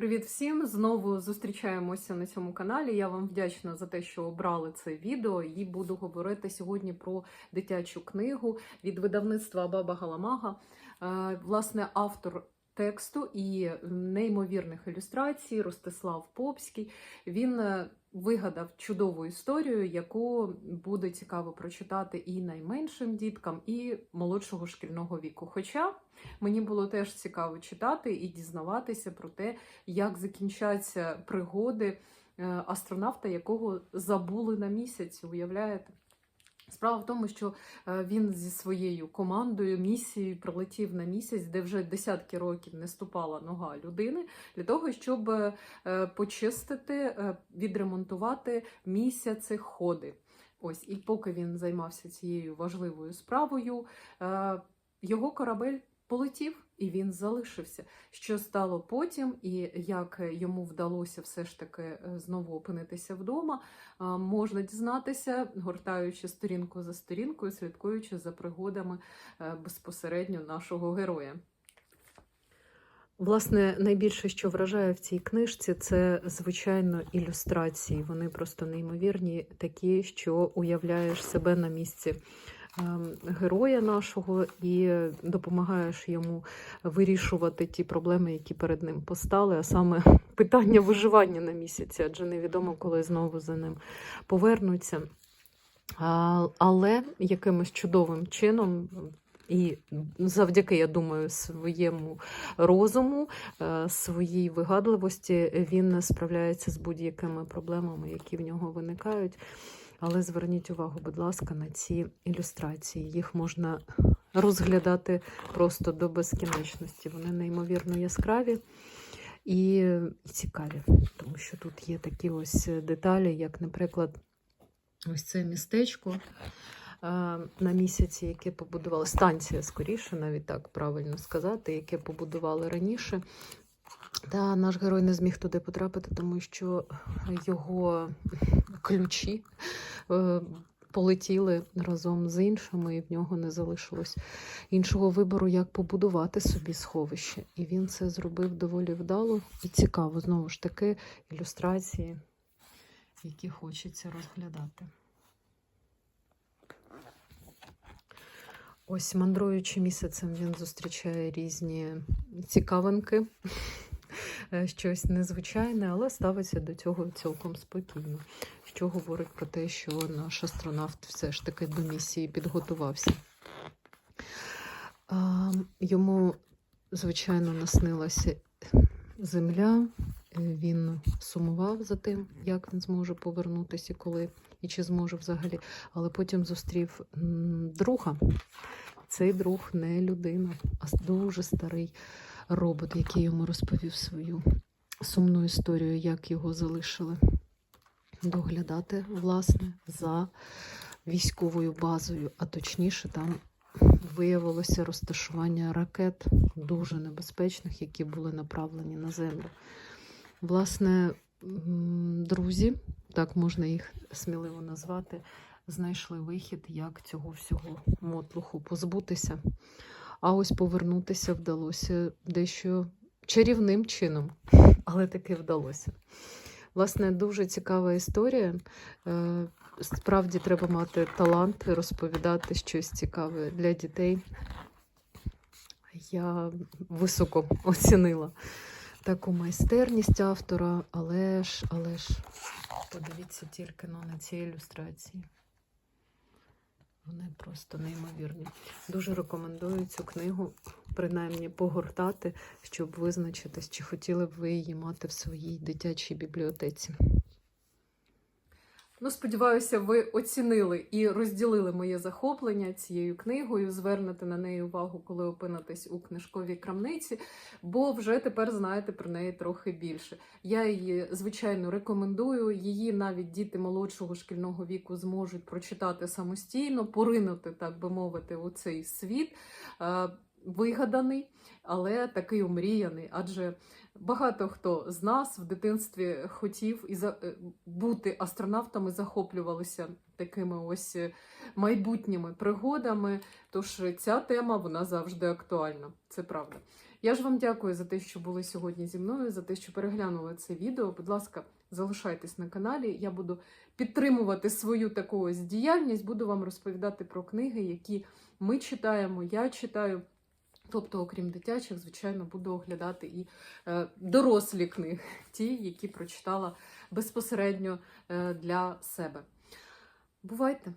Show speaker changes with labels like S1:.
S1: Привіт всім! Знову зустрічаємося на цьому каналі. Я вам вдячна за те, що обрали це відео. І буду говорити сьогодні про дитячу книгу від видавництва Баба Галамага. Е, Власне, автор тексту і неймовірних ілюстрацій Ростислав Попський. Він е, вигадав чудову історію, яку буде цікаво прочитати і найменшим діткам, і молодшого шкільного віку. Хоча Мені було теж цікаво читати і дізнаватися про те, як закінчаться пригоди е, астронавта, якого забули на місяці. Уявляєте? Справа в тому, що е, він зі своєю командою, місією прилетів на місяць, де вже десятки років не ступала нога людини, для того, щоб е, почистити, відремонтувати відремонтувати місяцеходи. Ось, і поки він займався цією важливою справою, е, його корабель полетів і він залишився. Що стало потім, і як йому вдалося все ж таки е, знову опинитися вдома, можна дізнатися, гортаючи сторінку за сторінкою, слідкуючи за пригодами е, безпосередньо нашого героя. Власне, найбільше, що вражає в цій книжці, це звичайно ілюстрації. Вони просто неймовірні, такі, що уявляєш себе на місці героя нашого і допомагаєш йому вирішувати ті проблеми, які перед ним постали, а саме питання виживання на місяці, адже невідомо, коли знову за ним повернуться. Але якимось чудовим чином. І завдяки, я думаю, своєму розуму, е, своїй вигадливості він справляється з будь-якими проблемами, які в нього виникають. Але зверніть увагу, будь ласка, на ці ілюстрації. Їх можна розглядати просто до безкінечності. Вони неймовірно яскраві і цікаві, тому що тут є такі ось деталі, як, наприклад, ось це містечко на місяці, яке побудували станція, скоріше, навіть так правильно сказати, яке побудували раніше. Та наш герой не зміг туди потрапити, тому що його ключі е, полетіли разом з іншими, і в нього не залишилось іншого вибору, як побудувати собі сховище. І він це зробив доволі вдало і цікаво. Знову ж таки, ілюстрації, які хочеться розглядати. Ось, мандруючи місяцем, він зустрічає різні цікавинки, щось незвичайне, але ставиться до цього цілком спокійно, що говорить про те, що наш астронавт все ж таки до місії підготувався. Йому, звичайно, наснилася земля, він сумував за тим, як він зможе повернутися, коли і чи зможе взагалі, але потім зустрів друга. Цей друг не людина, а дуже старий робот, який йому розповів свою сумну історію, як його залишили доглядати, власне, за військовою базою, а точніше, там виявилося розташування ракет дуже небезпечних, які були направлені на землю. Власне, друзі, так можна їх сміливо назвати, знайшли вихід, як цього всього мотлуху позбутися. А ось повернутися вдалося дещо чарівним чином, але таки вдалося. Власне, дуже цікава історія. Е, Справді треба мати талант розповідати щось цікаве для дітей. Я високо оцінила таку майстерність автора, але ж, але ж, подивіться тільки ну, на ці ілюстрації. Вони просто неймовірні. Дуже рекомендую цю книгу, принаймні, погортати, щоб визначитись, чи хотіли б ви її мати в своїй дитячій бібліотеці. Ну, сподіваюся, ви оцінили і розділили моє захоплення цією книгою. Звернете на неї увагу, коли опинитесь у книжковій крамниці, бо вже тепер знаєте про неї трохи більше. Я її, звичайно, рекомендую. Її навіть діти молодшого шкільного віку зможуть прочитати самостійно, поринути, так би мовити, у цей світ вигаданий, але такий умріяний. Адже багато хто з нас в дитинстві хотів і за е, бути астронавтами, захоплювалися такими ось е, майбутніми пригодами. Тож ця тема вона завжди актуальна. Це правда. Я ж вам дякую за те, що були сьогодні зі мною, за те, що переглянули це відео. Будь ласка, залишайтесь на каналі. Я буду підтримувати свою таку ось діяльність, буду вам розповідати про книги, які ми читаємо, я читаю. Тобто, окрім дитячих, звичайно, буду оглядати і е, дорослі книги, ті, які прочитала безпосередньо е, для себе. Бувайте!